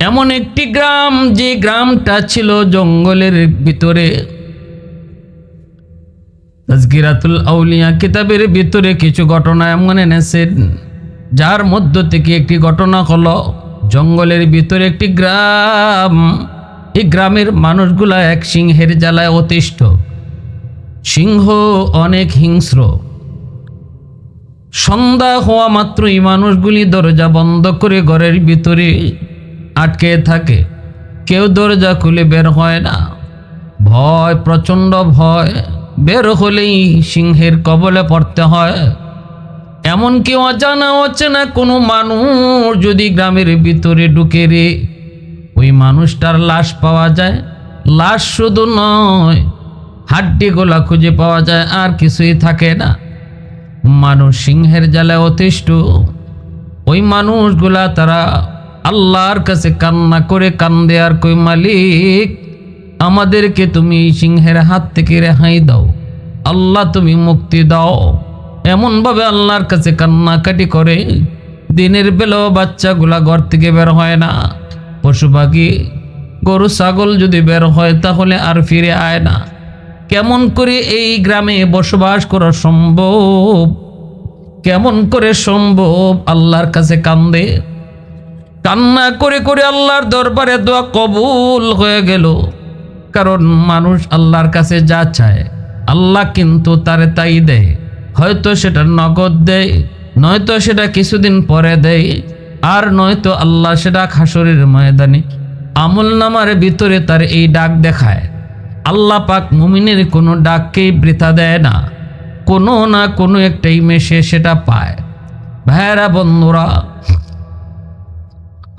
এমন একটি গ্রাম, যে গ্রামটা ছিল জঙ্গলের ভিতরে। তাজকিরাতুল আউলিয়া কিতাবের ভিতরে কিছু ঘটনা এমন এনেছেন যার মধ্য থেকে একটি ঘটনা হলো, জঙ্গলের ভিতরে একটি গ্রাম। এই গ্রামের মানুষগুলা এক সিংহের জ্বালায় অতিষ্ঠ। সিংহ অনেক হিংস্র। সন্ধ্যা হওয়া মাত্রই মানুষগুলি দরজা বন্ধ করে ঘরের ভিতরে আটকে থাকে। কেউ দরজা খুলে বের হয় না। ভয়, প্রচণ্ড ভয়। বের হলেই সিংহের কবলে পড়তে হয়। এমনকি অজানা, অচেনা কোনো মানুষ যদি গ্রামের ভিতরে ঢুকে রে? ওই মানুষটার লাশ পাওয়া যায়। লাশ শুধু নয় হাড্ডি গোলা খুঁজে পাওয়া যায়, আর কিছুই থাকে না। মানুষ সিংহের জ্বালায় অতিষ্ঠ। ওই মানুষগুলা তারা আল্লাহর কাছে কান্না করে কান্দে আর কই, মালিক, আমাদেরকে তুমি সিংহের হাত থেকে রেহাই দাও, আল্লাহ তুমি মুক্তি দাও। এমনভাবে আল্লাহর কাছে কান্নাকাটি করে, দিনের বেলাও বাচ্চাগুলা ঘর থেকে বের হয় না। পশু পাখি, গরু, ছাগল যদি বের হয় তাহলে আর ফিরে আয় না। কেমন করে এই গ্রামে বসবাস করা সম্ভব? কেমন করে সম্ভব? আল্লাহর কাছে কান্দে। কান্না করে করে আল্লাহর দরবারে দোয়া কবুল হয়ে গেল। কারণ মানুষ আল্লাহর কাছে যা চায়, আল্লাহ কিন্তু তারে তাই দেয়। হয়তো সেটা নগদ দেয়, নয়তো সেটা কিছুদিন পরে দেয়, আর নয়তো আল্লাহ সেটা খাসরের ময়দানে আমল নামার ভিতরে তার এই ডাক দেখায়। আল্লাহ পাক মুমিনের কোনো ডাককেই বৃথা দেয় না, কোনো না কোনো একটাই মেশে সেটা পায়। ভাইয়েরা, বন্ধুরা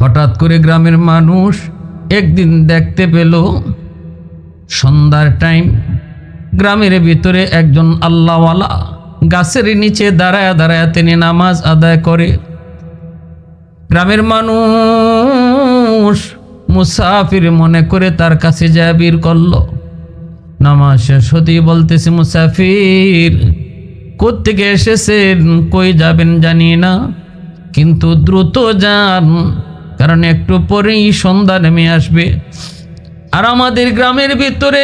হঠাৎ করে গ্রামের মানুষ একদিন দেখতে পেল সন্ধ্যার টাইম গ্রামের ভিতরে একজন আল্লাহওয়ালা গাছের নিচে দাঁড়ায় দাঁড়ায় তিনি নামাজ আদায় করে। গ্রামের মানুষ মুসাফির মনে করে তার কাছে যায় বীর করল। নামাজ শেষ হতেই বলতেছে, মুসাফির, কোত্থেকে এসেছেন? কই যাবেন জানি না, কিন্তু দ্রুত যান। কারণ একটু পরেই সন্ধ্যা নেমে আসবে। আর আমাদের গ্রামের ভিতরে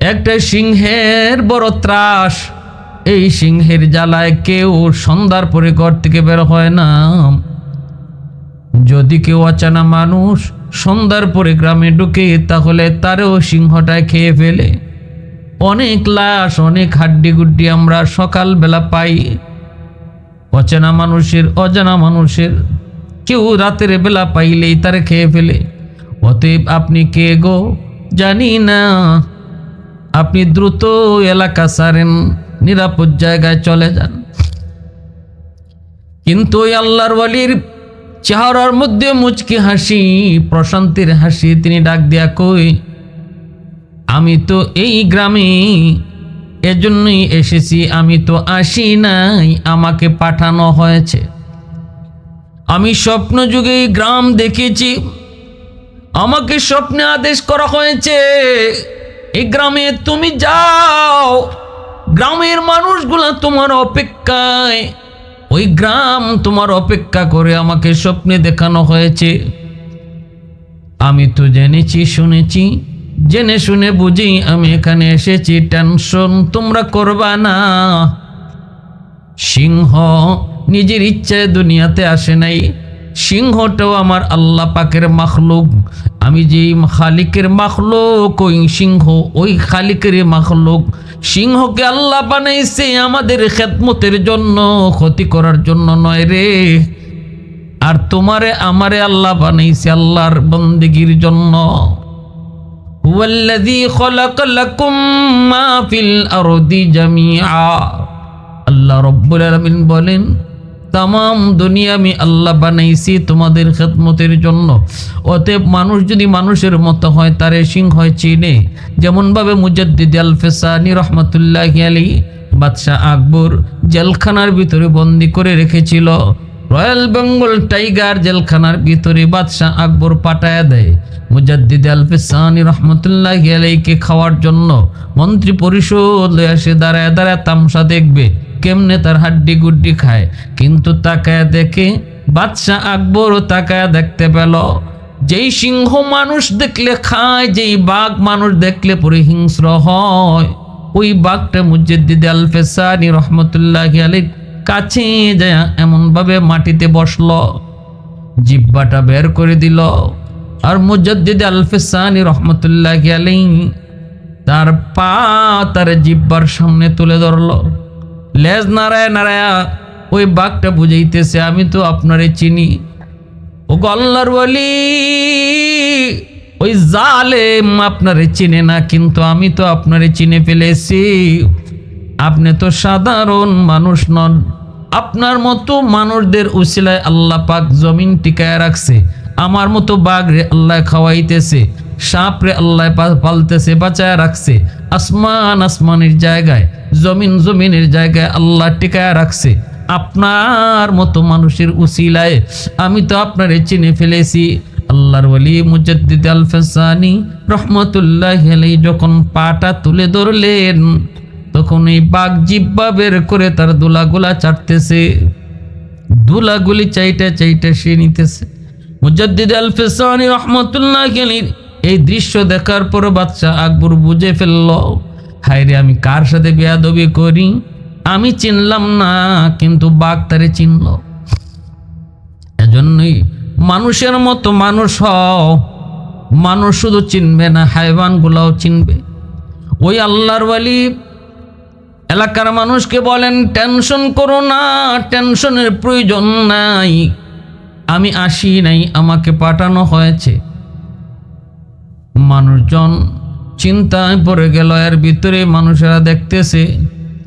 একটা সিংহের বড় ত্রাস। এই সিংহের জ্বালায় কেউ সন্ধ্যার পরে ঘর থেকে বের হয় না। যদি কেউ অচানা মানুষ সন্ধ্যার পরে গ্রামে ঢুকে, তাহলে তারও সিংহটায় খেয়ে ফেলে। অনেক লাশ, অনেক হাড্ডি গুড্ডি আমরা সকালবেলা পাই। অচেনা মানুষের, অজানা মানুষের। কেউ রাতের বেলা পাইলেই তারে খেয়ে ফেলে। অতএব আপনি কে গো? জানি না। আপনি দ্রুত এলাকা সারেন, নিরাপদ জায়গায় চলে যান। কিন্তু ওই আল্লাহর ওয়ালির চেহারার মধ্যে মুচকি হাসি, প্রশান্তির হাসি তিনি ডাক দিয়া কই, আমি তো এই গ্রামে, এজন্যই এসেছি, আমি তো আসি নাই, আমাকে পাঠানো হয়েছে। আমি স্বপ্ন যুগে গ্রাম দেখেছি। আমাকে স্বপ্নে আদেশ করা হয়েছে, এই গ্রামে তুমি যাও। গ্রামের মানুষগুলা তোমার অপেক্ষায়। ওই গ্রাম তোমার অপেক্ষা করে আমাকে স্বপ্নে দেখানো হয়েছে। আমি তো জেনেছি, শুনেছি। জেনে শুনে বুঝি আমি এখানে এসেছি। টেনশন তোমরা করবা না। সিংহ নিজের ইচ্ছায় দুনিয়াতে আসে নাই। সিংহটাও আমার আল্লাহ পাকের মাখলুক। আমি যে খালিকের মাখলুক, ওই সিংহ, ওই খালিকের মাখলুক। সিংহকে আল্লাহ বানাইছে আমাদের খেদমতের জন্য, ক্ষতি করার জন্য নয় রে। আর তোমারে, আমারে আল্লাহ বানাইছে আল্লাহর বন্দিগির জন্য। আল্লাহ রব্বুল আলামিন বলেন তাম দুনিয়া আমি আল্লাহ বানাইছি তোমাদের খেদমতের জন্য। অতএব মানুষ যদি মানুষের মতো হয়, তারে সিংহ চিনে। যেমনভাবে মুজাদ্দিদ আল ফেসানি রহমতুল্লাহ আলী বাদশাহ আকবর জেলখানার ভিতরে বন্দি করে রেখেছিল। রয়্যাল বেঙ্গল টাইগার জেলখানার ভিতরে বাদশাহ আকবর পাঠায় দেয়। মুজাদ্দিদ আল ফেসানি রহমতুল্লাহ আলাইকে খাওয়ার জন্য। মন্ত্রী পরিষদ আসে দাঁড়ায় দাঁড়ায় তামসা দেখবে। কেমনে তার হাড্ডি গুড্ডি খায়? কিন্তু তাকায় দেখে বাদশাহ আকবরও তাকায় দেখতে পেল। যেই সিংহ মানুষ দেখলে খায়, যেই বাঘ মানুষ দেখলে পরে হিংস্র হয়। ওই বাঘটা মুজ্জেদ্দিদ আল ফেসানি রহমতুল্লাহ আলীর কাছে যায় এমনভাবে মাটিতে বসল। জিব্বাটা বের করে দিল। আর মুজাদ্দিদ আল ফেসানি রহমতুল্লাহ আলী তার পা তার জিব্বার সামনে তুলে ধরলো। লেজ নারায় নারায়া, ওই বাঘটা বুঝাইতেছে, আমি তো আপনারে চিনি। ও গল্লার বলি ওই জালেম আপনারে চিনে না, কিন্তু আমি তো আপনারে চিনে ফেলেছি। আপনি তো সাধারণ মানুষ নন। আপনার মতো মানুষদের উসিলায় আল্লাহ পাক জমিন টিকায় রাখছে। আমার মতো বাঘ রে আল্লাহ খাওয়াইতেছে। সাপ রে আল্লাহ পালতেছে, বাঁচায় রাখছে। আসমান আসমানের জায়গায়, জমিন জমিনের জায়গায় আল্লাহ টিকায় রাখছে। আপনার মতো মানুষের উসিলায় আমি তো আপনারে চিনে ফেলেছি। আল্লাহর ওলি মুজাদ্দিদ আল ফেসানি রহমতুল্লাহ আলাই যখন পাটা তুলে ধরলেন, তখন এই বাঘ জিব্বা বের করে তার দুলাগুলা চাটতেছে দুলাগুলি চাইটা চাইটা সে নিতেছে। মুজাদ্দিদ আল ফেসানি রহমতুল্লাহ আলীর এই দৃশ্য দেখার পর বাচ্চা আকবর বুঝে ফেলল, হায়রে, আমি কার সাথে বেয়াদবি করি? আমি চিনলাম না, কিন্তু বাঘ তারে চিনল। এজন্যই মানুষের মতো মানুষ হও। মানুষ শুধু চিনবে না হাইওয়ানগুলাও চিনবে। ওই আল্লাহর ওয়ালি, এলাকার মানুষকে বলেন, টেনশন করো না, টেনশনের প্রয়োজন নাই। আমি আসি নাই, আমাকে পাঠানো হয়েছে। মানুষজন চিন্তায় পড়ে গেল, এর ভিতরে মানুষেরা দেখতেছে,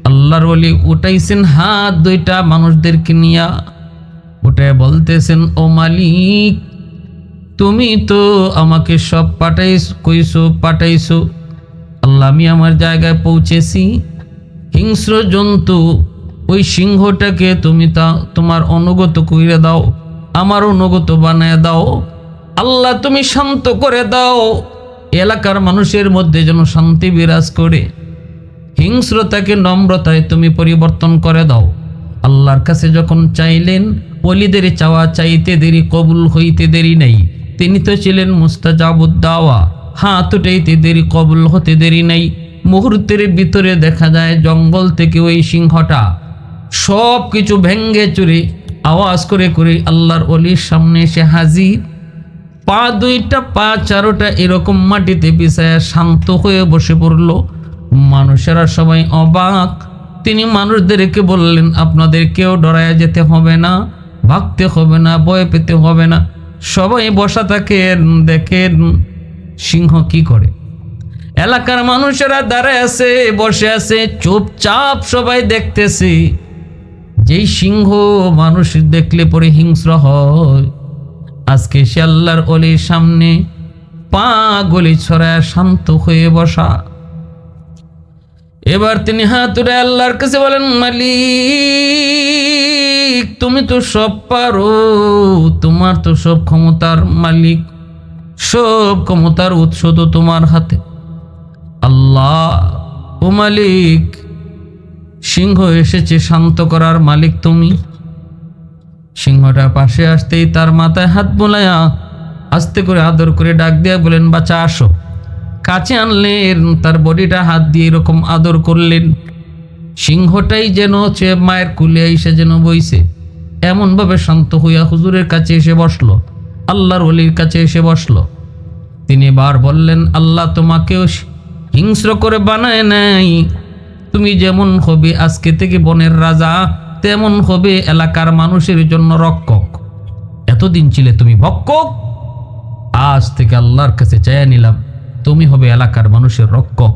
আল্লাহর ওলি উঠাইছেন হাত দুইটা মানুষদেরকে নিয়া। উঠায় বলতেছেন, ও মালিক, তুমি তো আমাকে সব পাঠাইছ, কইছো, পাঠাইছো। আল্লাহ, আমি আমার জায়গায় পৌঁছেছি। হিংস্র জন্তু, ওই সিংহটাকে তুমি তা, তোমার অনুগত কইরে দাও, আমার অনুগত বানায় দাও। আল্লাহ, তুমি শান্ত করে দাও। এলাকার মানুষের মধ্যে যেন শান্তি বিরাজ করে। হিংস্রতাকে নম্রতায় তুমি পরিবর্তন করে দাও। আল্লাহর কাছে যখন চাইলেন অলিদের চাওয়া চাইতে দেরি, কবুল হইতে দেরি নেই। তিনি তো ছিলেন মুস্তাজাবুদ্দাওয়া। হাত উঠাইতে দেরি, কবুল হতে দেরি নেই। মুহূর্তের ভিতরে দেখা যায়, জঙ্গল থেকে ওই সিংহটা সব কিছু ভেঙ্গে চুরে আওয়াজ করে করে আল্লাহর অলির সামনে এসে হাজির। পা দুইটা, পা চারোটা এরকম মাটিতে বিছায়া শান্ত হয়ে বসে পড়ল। মানুষেরা সবাই অবাক। তিনি মানুষদেরকে বললেন আপনাদের কেউ ডরায়া যেতে হবে না, ভাগতে হবে না, ভয় পেতে হবে না। সবাই বসা থাকেন দেখেন সিংহ কি করে? এলাকার মানুষেরা দাঁড়ায় আছে, বসে আছে, চুপচাপ সবাই দেখতেছে। যেই সিংহ মানুষ দেখলে পরে হিংস্র হয়। আজকে সে আল্লাহর অলির সামনে পা গলি ছড়ায় শান্ত হয়ে বসা। এবার তিনি হাত উঠে আল্লাহর কাছে বলেন, মালিক, তুমি তো সব পারো, তোমার তো সব ক্ষমতার মালিক, সব ক্ষমতার উৎস তো তোমার হাতে। আল্লাহ, ও মালিক, সিংহ এসেছে শান্ত করার মালিক তুমি। সিংহটা পাশে আসতেই তার মাথায় হাত বোলায়া আস্তে করে আদর করে ডাক দিয়ে বলেন বাচ্চা আসো। কাছে আনলেন, তার বডিটা হাত দিয়ে এরকম আদর করলেন। সিংহটাই যেন সে মায়ের কুলে এসে যেন বইছে। এমনভাবে শান্ত হইয়া হুজুরের কাছে এসে বসল, আল্লাহর অলির কাছে এসে বসল। তিনি বার বললেন, আল্লাহ তোমাকেও হিংস্র করে বানায় নাই। তুমি যেমন হবে আজকে থেকে বনের রাজা তেমন হবে এলাকার মানুষের জন্য রক্ষক। এতদিন ছিলে তুমি ভক্ষক? আজ থেকে আল্লাহর কাছে চাইয়া নিলাম, তুমি হবে এলাকার মানুষের রক্ষক।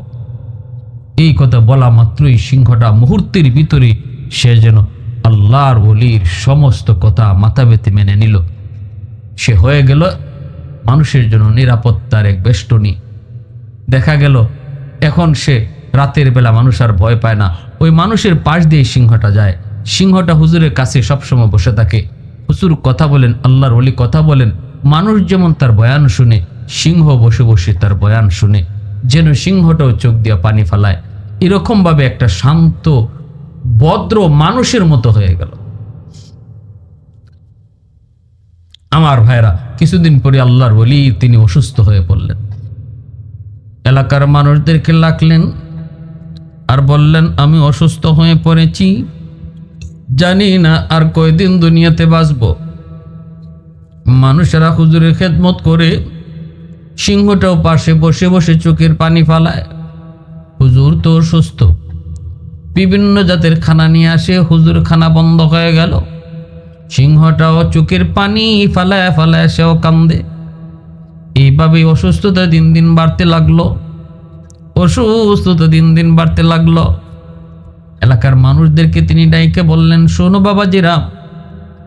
এই কথা বলা মাত্রই সিংহটা মুহূর্তের ভিতরে সে যেন আল্লাহর অলির সমস্ত কথা মাথা বেঁধে মেনে নিল। সে হয়ে গেল মানুষের জন্য নিরাপত্তার এক বেষ্টনী। দেখা গেল, এখন সে রাতের বেলা মানুষ আর ভয় পায় না। ওই মানুষের পাশ দিয়ে সিংহটা যায়। সিংহটা হুজুরের কাছে সবসময় বসে থাকে। হুজুর কথা বলেন, আল্লাহর অলি কথা বলেন, মানুষ যেমন তার বয়ান শুনে, সিংহ বসে বসে তার বয়ান শুনে, যেন সিংহটাও চোখ দিয়া পানি ফালায়। এরকমভাবে একটা শান্ত, ভদ্র মানুষের মতো হয়ে গেল। আমার ভাইরা, কিছুদিন পরে আল্লাহর বলি তিনি অসুস্থ হয়ে পড়লেন। এলাকার মানুষদেরকে লাগলেন আর বললেন, আমি অসুস্থ হয়ে পড়েছি। জানি না আর কয়দিন দুনিয়াতে বাঁচব। মানুষেরা হুজুরের খেদমত করে সিংহটাও পাশে বসে বসে চোখের পানি ফালায়। হুজুর তো অসুস্থ। বিভিন্ন জাতের খানা নিয়ে আসে, হুজুর খানা বন্ধ হয়ে গেল। সিংহটাও চোখের পানি ফালায় ফালায় সেও কান্দে। এইভাবেই অসুস্থতা দিন দিন বাড়তে লাগল। অসুস্থতা দিন দিন বাড়তে লাগল। এলাকার মানুষদেরকে তিনি ডাইকে বললেন, শোনো বাবাজিরা,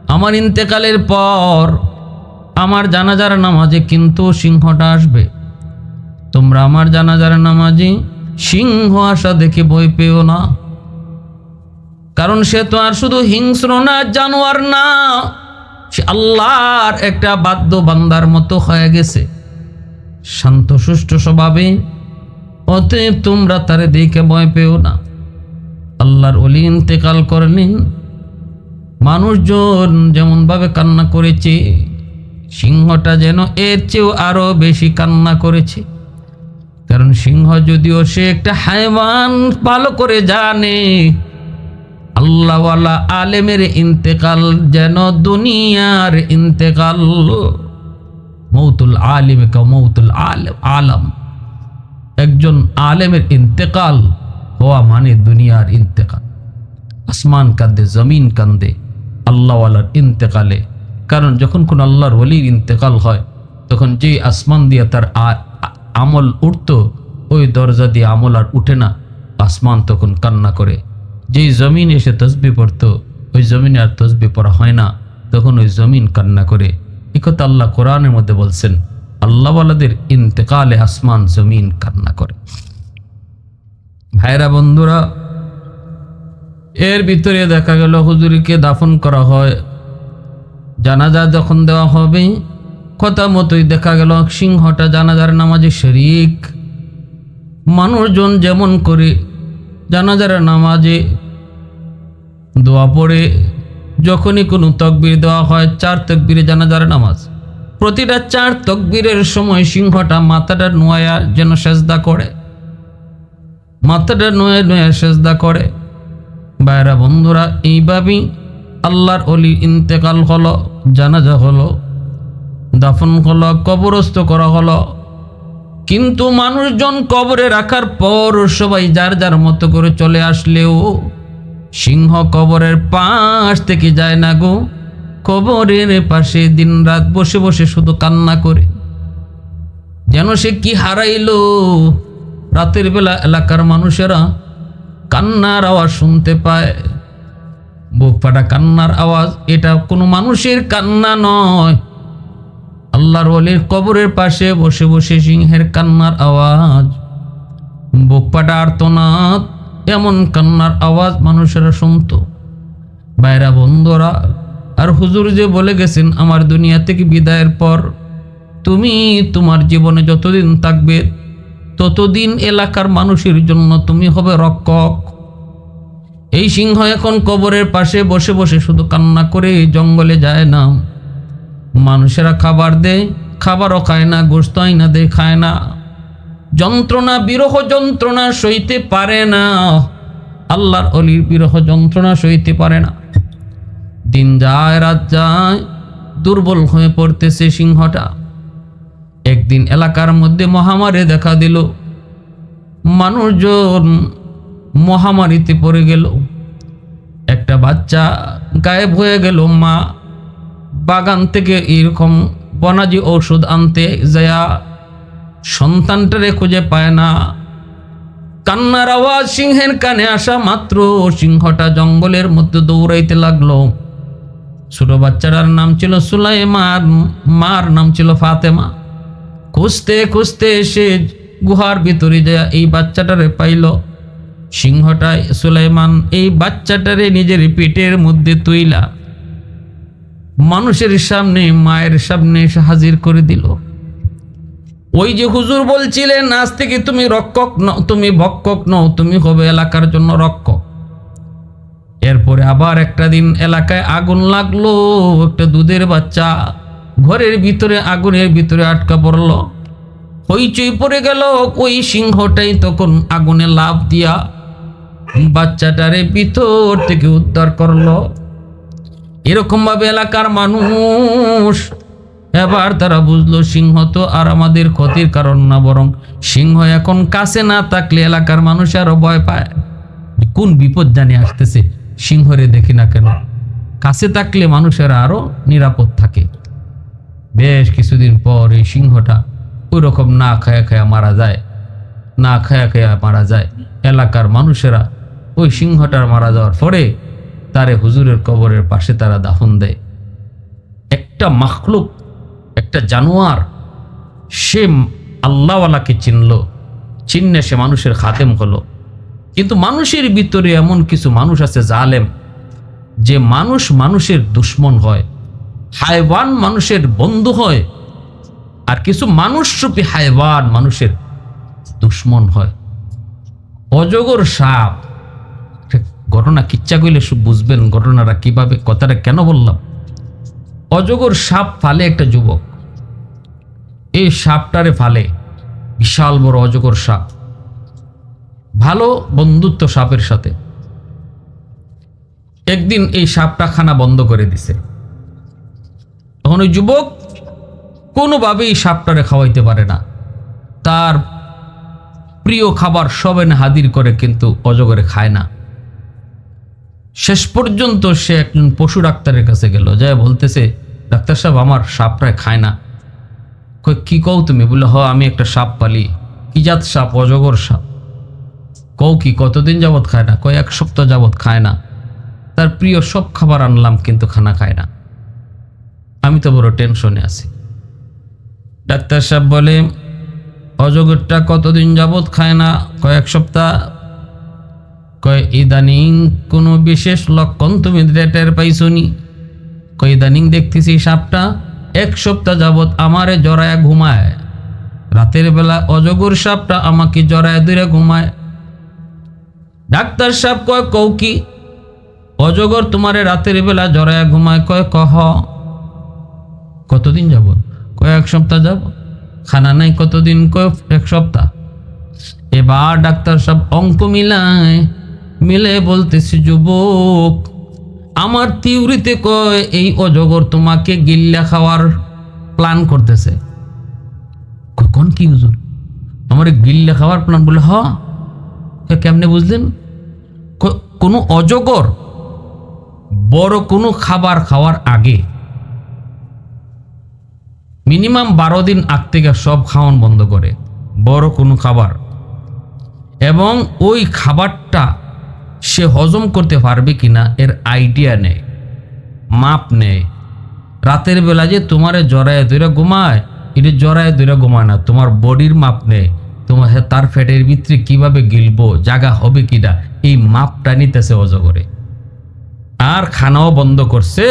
আমার ইন্তেকালের পর আমার জানাজার নামাজে কিন্তু সিংহটা আসবে। তোমরা আমার জানাজার নামাজে সিংহ আসা দেখে ভয় পেও না। কারণ সে তো আর শুধু হিংস্র না, জানোয়ার না, সে আল্লাহর একটা বাদ্য বান্দার মতো হয়ে গেছে। শান্ত, সুষ্ঠু স্বভাবে, অতএব তোমরা তারে দেখে ভয় পেও না। আল্লাহর অলি ইন্তেকাল করলেন মানুষজন যেমনভাবে কান্না করেছে, সিংহটা যেন এর চেয়েও আরও বেশি কান্না করেছে। কারণ সিংহ যদিও সে একটা হাইওয়ান ভালো করে জানে, আল্লাহওয়ালা আলেমের ইন্তেকাল যেন দুনিয়ার ইন্তেকাল। মৌতুল আলিম কা মৌতুল আলম আলম। একজন আলেমের ইন্তেকাল হওয়া মানে দুনিয়ার ইন্তেকাল। আসমান কান্দে, জমিন কান্দে, আল্লাহওয়ালার ইন্তেকালে। কারণ যখন কোন আল্লাহর অলির ইন্তেকাল হয়, তখন যে আসমান দিয়ে তার আমল উঠত, ওই দরজা দিয়ে আমল আর উঠে না। আসমান তখন কান্না করে। যেই জমিন এসে তসবি পড়তো, ওই জমিনে আর তসবি পড়া হয় না। তখন ওই জমিন কান্না করে। একথা আল্লাহ কোরআনের মধ্যে বলছেন, আল্লাহওয়ালাদের ইন্তেকালে আসমান, জমিন কান্না করে। ভাইরা বন্ধুরা, এর ভিতরে দেখা গেল হুজুরিকে দাফন করা হয়। জানাজা যখন দেওয়া হবে, কথা মতোই দেখা গেল সিংহটা জানাজার নামাজে শরিক। মানুষজন যেমন করে জানাজার নামাজে দোয়া পড়ে, যখনই কোনো তকবির দেওয়া হয়, চার তকবিরে জানাজার নামাজ। প্রতিটা চার তকবীরের সময় সিংহটা মাথাটা নোয়া যেন সেজদা করে। মাথাটা নোয়ে নোয়ে সেজদা করে। বাইরা বন্ধুরা, এইভাবেই আল্লাহর অলি ইন্তেকাল হলো, জানাজা হলো, দাফন হলো, কবরস্থ করা হলো। কিন্তু মানুষজন কবরে রাখার পর সবাই যার যার মতো করে চলে আসলেও সিংহ কবরের পাশ থেকে যায় না গো। কবরের পাশে দিনরাত বসে বসে শুধু কান্না করে। যেন সে কি হারাইলো রাতের বেলা এলাকার মানুষেরা কান্নার আওয়াজ শুনতে পায়। বুক ফাটা কান্নার আওয়াজ। এটা কোনো মানুষের কান্না নয়। আল্লাহর ওলির কবরের পাশে বসে বসে সিংহের কান্নার আওয়াজ। বুক ফাটা আর্তনাদ, এমন কান্নার আওয়াজ মানুষেরা শুনতো। বাইরা বন্ধুরা, আর হুজুর যে বলে গেছেন, আমার দুনিয়া থেকে বিদায়ের পর তুমি তোমার জীবনে যতদিন থাকবে ততদিন এলাকার মানুষের জন্য তুমি হবে রক্ষক। এই সিংহ এখন কবরের পাশে বসে বসে শুধু কান্না করে জঙ্গলে যায় না। মানুষেরা খাবার দেয়, খাবারও খায় না গোস্ত আইনা দেয় খায় না। যন্ত্রণা, বিরহ যন্ত্রণা সইতে পারে না। আল্লাহর অলির বিরহ যন্ত্রণা সইতে পারে না। দিন যায়, রাত যায়, দুর্বল হয়ে পড়তেছে সিংহটা। একদিন এলাকার মধ্যে মহামারী দেখা দিল। মানুষজন মহামারীতে পড়ে গেল। একটা বাচ্চা গায়েব হয়ে গেল, মা। বাগান থেকে এরকম বনাজি ঔষধ আনতে যায়া সন্তানটারে খুঁজে পায় না। কান্নার আওয়াজ সিংহের কানে আসা মাত্র সিংহটা জঙ্গলের মধ্যে দৌড়াইতে লাগল। ছোট বাচ্চাটার নাম ছিল সুলাইমান, মার নাম ছিল ফাতেমা। খুঁজতে খুঁজতে এসে গুহার ভিতরে যায়, এই বাচ্চাটারে পাইল। সিংহটা সুলাইমান এই বাচ্চাটারে নিজের পেটের মধ্যে তুইলা। মানুষের সামনে, মায়ের সামনে এসে হাজির করে দিল। ওই যে হুজুর বলছিলেন, আজ থেকে তুমি রক্ষক নও, তুমি ভক্ষক নও, তুমি হবে এলাকার জন্য রক্ষক। এরপরে আবার একটা দিন এলাকায় আগুন লাগল, একটা দুধের বাচ্চা। ঘরের ভিতরে, আগুনের ভিতরে আটকা পড়ল। হইচই পড়ে গেল, ওই সিংহটাই তখন আগুনে লাভ দিয়া বাচ্চাটারে ভিতর থেকে উদ্ধার করল। এরকম ভাবে এলাকার মানুষ, এবার তারা বুঝলো সিংহ তো আর আমাদের ক্ষতির কারণ না, বরং সিংহ এখন কাছে না থাকলে এলাকার মানুষ আরও ভয় পায়। কোন বিপদ জানি আসতেছে, সিংহরে দেখি না কেন। কাছে থাকলে মানুষেরা আরও নিরাপদ থাকে। বেশ কিছুদিন পর এই সিংহটা ওই রকম না খায়া খায়া মারা যায়, না খায়া খায়া মারা যায়। এলাকার মানুষেরা ওই সিংহটার মারা যাওয়ার পরে তারে হুজুরের কবরের পাশে তারা দাফন দেয়। একটা মাখলুক, একটা জানোয়ার, সে আল্লাহওয়ালাকে চিনল চিহ্নে সে মানুষের খাতেম হলো। কিন্তু মানুষের ভিতরে এমন কিছু মানুষ আছে জালেম, যে মানুষ মানুষের দুশ্মন হয়। হায়ওয়ান মানুষের বন্ধু হয় আর কিছু মানুষরূপী হায়ওয়ান মানুষের দুশ্মন হয়। অজগর সাপ। ঘটনা কিচ্ছা কইলে বুঝবেন ঘটনাটা কীভাবে, কথাটা কেন বললাম? অজগর সাপ ফালে একটা যুবক। এই সাপটারে ফালে বিশাল বড় অজগর সাপ। ভালো বন্ধুত্ব সাপের সাথে। একদিন এই সাপটা খানা বন্ধ করে দিছে। তখন যুবক কোনোভাবেই সাপটারে খাওয়াইতে পারে না। তার প্রিয় খাবার সবেন হাজির করে কিন্তু অজগরে খায় না। শেষ পর্যন্ত সে একজন পশু ডাক্তারের কাছে গেল, যায় বলতেছে, ডাক্তার সাহেব, আমার সাপটায় খায় না। কই কি কও তুমি? বলে হ, আমি একটা সাপ পালি। কি জাত সাপ? অজগর সাপ। কও কি, কতদিন যাবত খায় না? কয়, এক সপ্তাহ যাবত খায় না। তার প্রিয় সব খাবার আনলাম কিন্তু খানা খায় না। আমি তো বড় টেনশনে আছি। ডাক্তার সাহেব বলে, অজগরটা কতদিন যাবৎ খায় না? কয়েক সপ্তাহ। কয়, ইদানিং কোনো বিশেষ লক্ষণ তুমি টের পাইছনি? কয়, ইদানিং দেখতেছি সাপটা এক সপ্তাহ যাবৎ আমারে জড়ায় ঘুমায়। রাতের বেলা অজগর সাপটা আমাকে জড়ায় দূরে ঘুমায়। ডাক্তার সাহেব কয় কৌ কি? অজগর তোমারে রাতের বেলা জড়ায় ঘুমায়। কয়, কহ। কতদিন যাব? কয়েক সপ্তাহ যাব? খানা নাই কতদিন? কয় এক সপ্তাহ। এবার ডাক্তার সব অঙ্ক মিলায়, মিলে বলতেছি, যুবক, আমার তিউরিতে কয়, এই অজগর তোমাকে গিল্লা খাওয়ার প্ল্যান করতেছে। কখন কি হুজুর? আমার গিল্লা খাওয়ার প্ল্যান বলে, হ। কেমনে বুঝলেন? কোনো অজগর বড় কোনো খাবার খাওয়ার আগে মিনিমাম বারো দিন আগ থেকে সব খাওয়ান বন্ধ করে, বড় কোনো খাবার। এবং ওই খাবারটা সে হজম করতে পারবে কিনা, এর আইডিয়া নেয় মাপ নেয় রাতের বেলা যে তোমার জরায় দইরা ঘুমায়, এটা জরায় দইরা ঘুমায় না, তোমার বডির মাপ নেয় তোমার তার ফ্যাটের ভিতরে কীভাবে গিলবো জাগা হবে কিনা, এই মাপটা নিতেছে অজগরে। আর খানাও বন্ধ করছে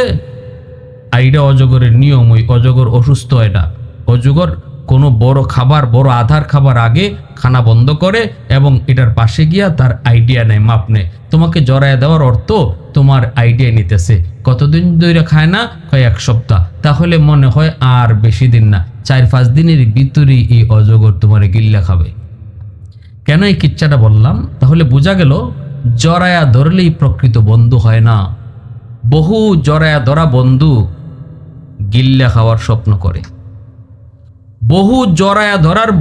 এটা অজগরের নিয়ম ওই অজগর অসুস্থ হয় না। অজগর কোনো বড় খাবার, বড় আধার খাবার আগে খানা বন্ধ করে এবং এটার পাশে গিয়া তার আইডিয়া নেয়, মাপ নেয়। তোমাকে জড়ায় দেওয়ার অর্থ তোমার আইডিয়া নিতেছে। কতদিন ধরে খায় না? হয় এক সপ্তাহ। তাহলে মনে হয় আর বেশি দিন না। চার পাঁচ দিনের ভিতরেই এই অজগর তোমার গিল্লা খাবে। কেন এই কিচ্ছাটা বললাম? তাহলে বোঝা গেল জরায়া ধরলেই প্রকৃত বন্ধু হয় না। বহু জরায়া ধরা বন্ধু গিল্লা খাওয়ার স্বপ্ন করে। বহু জরায়া ধরার